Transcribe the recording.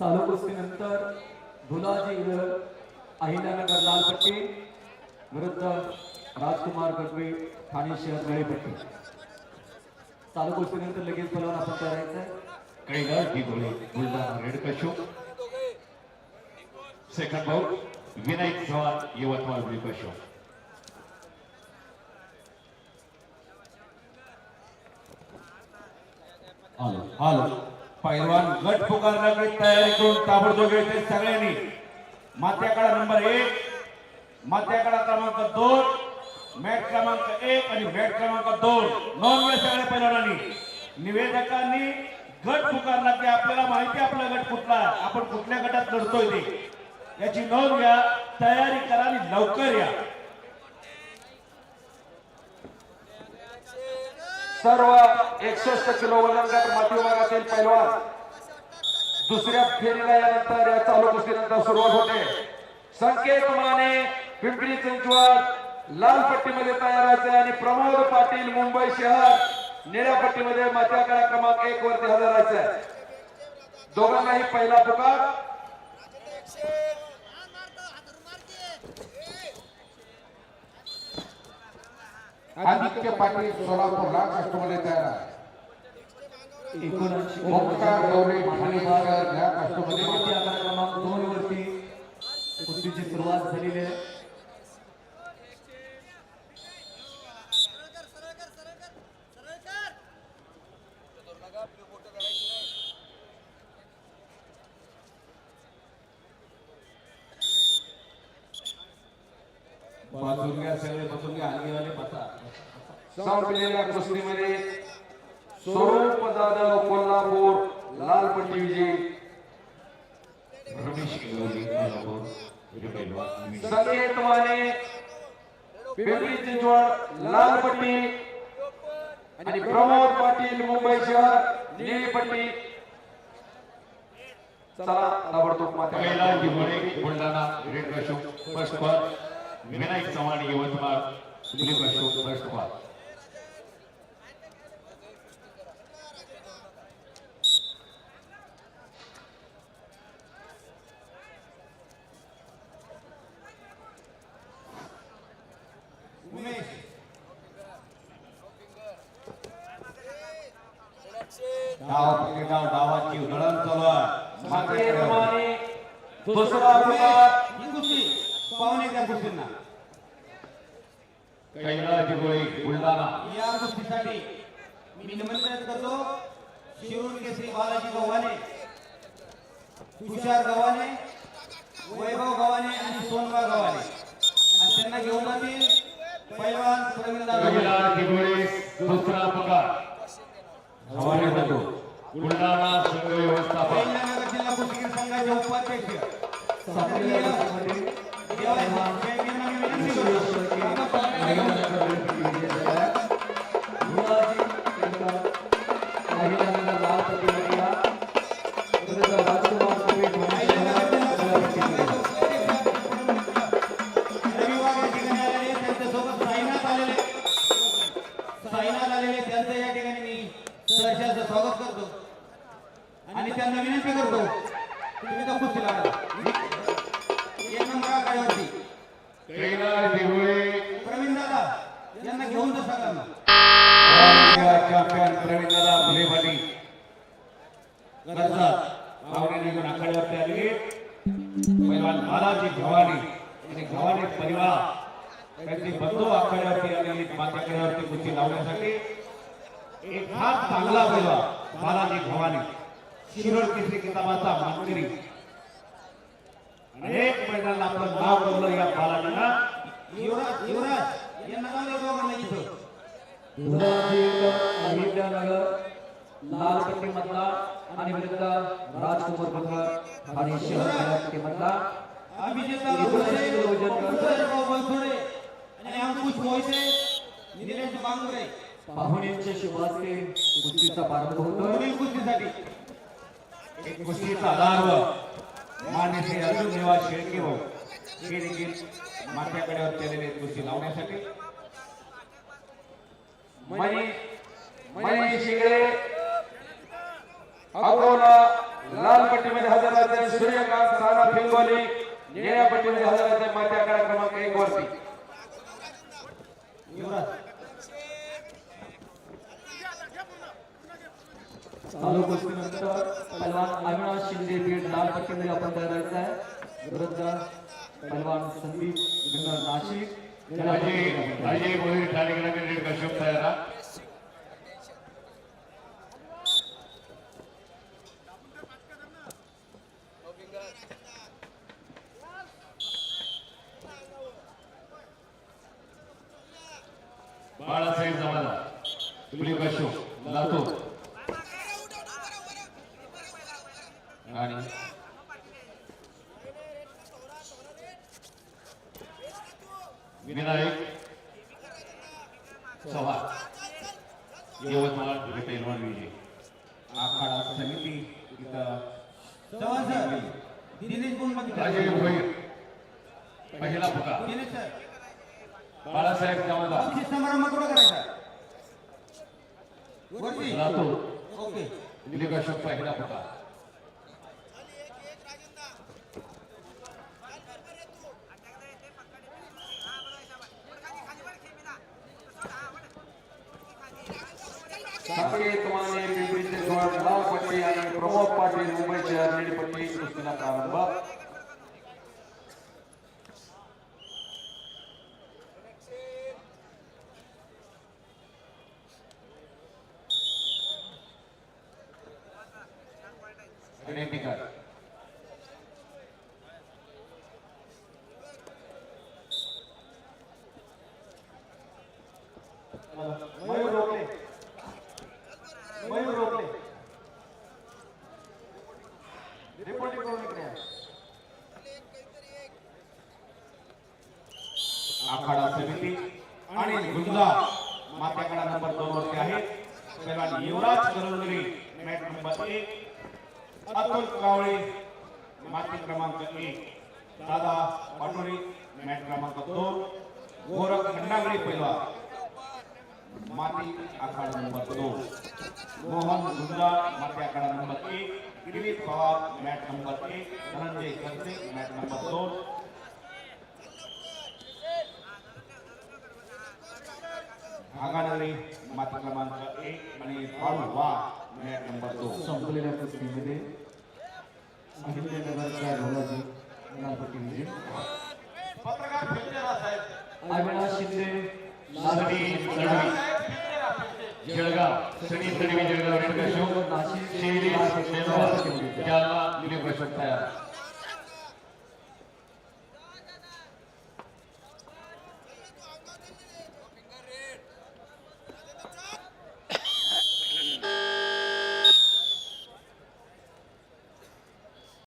चालू कुस्तीनंतर धुलाजी अहिल्यानगर लालपट्टी विरुद्ध राजकुमार गजबे ठाणे शहर नळीपट्टी चालू कुस्तीनंतर लगेच बोलावून आपण करायचं आहे कैलास दिगोळे बुलढाणा रेड कशो सेकंड भाऊ विनायक चव्हाण यवतमाळ ब्ल्यू आलो आलो. पैलवान गट पुकारण्याकडे तयारी करून ताबडतोब येते सगळ्यांनी. मात्याकडा नंबर एक मात्याकडा क्रमांक दोन मॅट क्रमांक एक आणि मॅट क्रमांक दोन. नॉन वेळ सगळ्या पैलवानांनी. निवेदकांनी गट पुकारला की आपल्याला माहिती आपला गट कुठला आहे. आपण कुठल्या गटात लढतोय ते. याची नोंद घ्या तयारी करा आणि लवकर या. सर्व एकसष्ट किलो वजन गट माती विभागातील पैलवान दुसऱ्या फेरीला यानंतर या चालू कुस्तीनंतर सुरुवात होते. संकेत माने पिंपरी चिंचवड लाल पट्टीमध्ये तयार व्हायचे आणि प्रमोद पाटील मुंबई शहर निळ्या पट्टीमध्ये मात्याकडा क्रमांक एक वरती हजर राहायचं. दोघांनाही पहिला पुकार आदित्य पाटील सोलापूर लाल काष्टमध्ये तयार आहे. ओंकार गवळे ठाणे शहर या काष्टमध्ये कुस्ती आकार क्रमांक दोन वरती कुस्तीची सुरुवात झालेली आहे बसून घ्या सगळे बसून घ्या हलगीवाले बसा संपलेल्या कुस्तीमध्ये स्वरूप जाधव कोल्हापूर लाल पट्टी विजय. रमेश इंगवले कोल्हापूर संकेत माने पिंपरी चिंचवड लाल पट्टी आणि प्रमोद पाटील मुंबई शहर निळी पट्टी. चला ताबडतोब माता बुलढाणा रेड कशो फर्स्ट पार विनायक चव्हाण यवतमाळ ब्ल्यू कशो फर्स्ट डाव पकडे डाव डावाची उधळण चालू आहे दुसरा पाहुणे त्या कुस्तींना कैलास दिगोळे बुलढाणा. या कुस्तीसाठी मी निमंत्रित करतो. शिरूर केसरी बालाजी गव्हाणे तुषार गव्हाणे वैभव गव्हाणे आणि सोनबा गव्हाणे. आणि त्यांना घेऊन जातील पैलवान कैलास दिगोळे दुसरा पगार. हवाले जातो बुलढाणा संघ व्यवस्थापक. अहिल्यानगर जिल्हा कुस्तीगीर संघाचे उपाध्यक्ष. Amen. त्यांचे बंधू आखाड्यावरती आलेले मात्याकड्यावरती कुस्ती लावण्यासाठी एक हात चांगला पैलवान बालाजी गव्हाणे शिरोळ केसरी किताबाचा मानकरी अनेक मैदानात आपलं नाव करलं या बालाजीनं. युवराज युवराज यांना इथं. अहिल्यानगर लालपट्टीमधला आणि विरुद्ध राजकुमार गजबे ठाणे शहर नळीपट्टीमधला अभिजित आणि अंकुश मोहिते निलेश बांगुरे. पाहुण्यांच्या शुभास्ते कुस्तीचा प्रारंभ होतोय. पुढील कुस्तीसाठी. एक कुस्तीचा आधार मान्य श्री अर्जुन निवास शेळके भाऊ हे देखील माथ्याकड्यावर केलेले कुस्ती लावण्यासाठी. मनी मनीष शिंगळे अकोला लाल पट्टीमध्ये हजर राहते सूर्यकांत राणा फिंगोली निळ्या पट्टीमध्ये हजर राहते माती आकडा क्रमांक एक वरती. चालू गोष्टीनंतर पलवान अविनाश शिंदे बीड लाल पट्टीमध्ये आपण तयार व्हायचा आहे. विरुद्ध पलवान संदीप नाशिक. अजय अजय भोईर ठाणेकडे रेड कश्यप तयार बाळासाहेब दिलीप कश्यप लातूर आणि विनायक चव्हाण यवतमाळ पैलवान विजय. आखाडा समिती इथं चव्हाण सर दिनेश अजय भोईर पहिला सर. बाळासाहेब जमादार. समारंभ कुठं करायचा? लातूर. ओके. दिलीप अशोक पहिला पुकार संकेत माने पिंपरी चिंचवड लाल पट्टी आणि प्रमोद पाटील मुंबई शहर कुस्तीला प्रारंभ. मयूर रोकले. मयूर रिपोर्टिंग करून इकडे या. आखाडा समिती आणि गुंजा मात्याकडा नंबर दोन वरती आहे. युवराज करंजली मॅच नंबर एक. अतुल कावळे माती क्रमांक एक. दादा पाटोळी मॅट क्रमांक दोन. गोरख खंडागळे पहिला माती आखाडा नंबर दोन. मोहन गुंजा माती आखाडा नंबर एक. दिलीप पवार मॅट नंबर एक. धनंजय खर्चे मॅट नंबर दोन. भागानगरी माती क्रमांक एक. आणि बाळू वा मॅच नंबर दोन संपलेल्या कुस्तीमध्ये अहिल्यानगरच्या ढोलाजी विजय अविनाश शिंदे सनी जळगाव सनी जळगाव नाशिक पट्टी जालना दिलीप तयार.